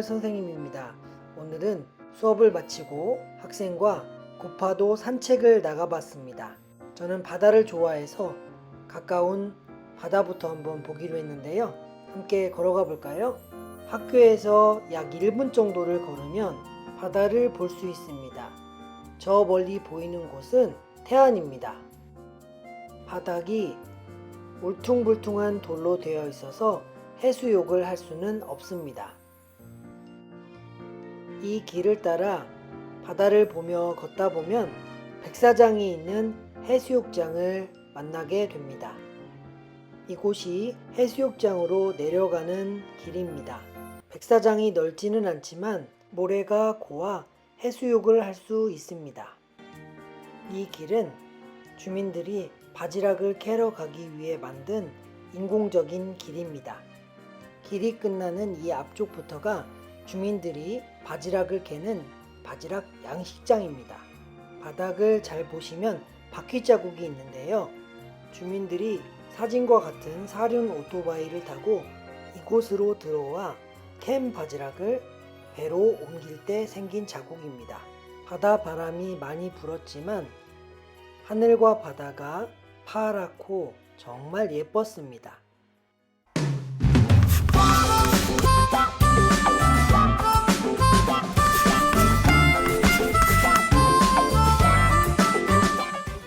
선생님입니다. 오늘은 수업을 마치고 학생과 고파도 산책을 나가봤습니다. 저는 바다를 좋아해서 가까운 바다부터 한번 보기로 했는데요. 함께 걸어가 볼까요? 학교에서 약 1분 정도를 걸으면 바다를 볼 수 있습니다. 저 멀리 보이는 곳은 태안입니다. 바닥이 울퉁불퉁한 돌로 되어 있어서 해수욕을 할 수는 없습니다. 이 길을 따라 바다를 보며 걷다 보면 백사장이 있는 해수욕장을 만나게 됩니다. 이곳이 해수욕장으로 내려가는 길입니다. 백사장이 넓지는 않지만 모래가 고와 해수욕을 할 수 있습니다. 이 길은 주민들이 바지락을 캐러 가기 위해 만든 인공적인 길입니다. 길이 끝나는 이 앞쪽부터가 주민들이 바지락을 캐는 바지락 양식장입니다. 바닥을 잘 보시면 바퀴 자국이 있는데요. 주민들이 사진과 같은 사륜 오토바이를 타고 이곳으로 들어와 캠 바지락을 배로 옮길 때 생긴 자국입니다. 바다 바람이 많이 불었지만 하늘과 바다가 파랗고 정말 예뻤습니다.